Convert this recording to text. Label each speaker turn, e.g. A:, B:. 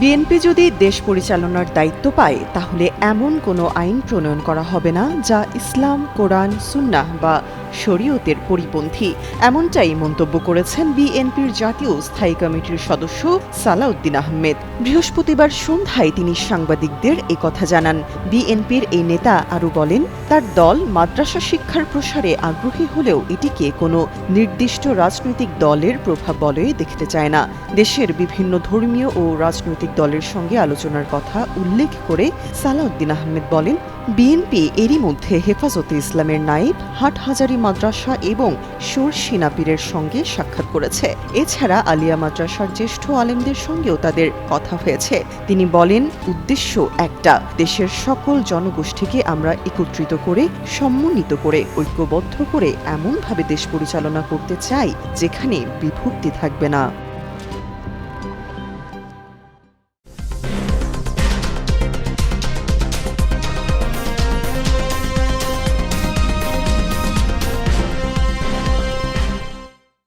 A: BNP যদি দেশ পরিচালনার দায়িত্ব পায়, তাহলে এমন কোনো আইন প্রণয়ন করা হবে না যা ইসলাম, কোরআন, সুন্নাহ বা শরীয়তের পরিপন্থী। এমনটাই মন্তব্য করেছেন বিএনপির জাতীয় স্থায়ী কমিটির সদস্য সালাউদ্দিন আহমেদ। বৃহস্পতিবার সন্ধ্যায় তিনি সাংবাদিকদের কথা জানান। বিএনপির এই নেতা আরও বলেন, তার দল মাদ্রাসা শিক্ষার প্রসারে আগ্রহী হলেও এটিকে কোনো নির্দিষ্ট রাজনৈতিক দলের প্রভাব বলয়ে দেখতে চায় না। দেশের বিভিন্ন ধর্মীয় ও রাজনৈতিক দলের সঙ্গে আলোচনার কথা উল্লেখ করে সালাউদ্দিন আহমেদ বলেন বিএনপি এরই মধ্যে হেফাজতে ইসলামের নায়েব হাটহাজারী মাদ্রাসা এবং সুর সিনাপিরের সঙ্গে সাক্ষাৎ করেছে। এছাড়া আলিয়া মাদ্রাসার জ্যেষ্ঠ আলেমদের সঙ্গেও তাদের কথা হয়েছে। তিনি বলেন, উদ্দেশ্য একটা, দেশের সকল জনগোষ্ঠীকে আমরা একত্রিত করে, সম্মিলিত করে, ঐক্যবদ্ধ করে, এমনভাবে দেশ পরিচালনা করতে চাই, যেখানে বিভক্তি থাকবে না।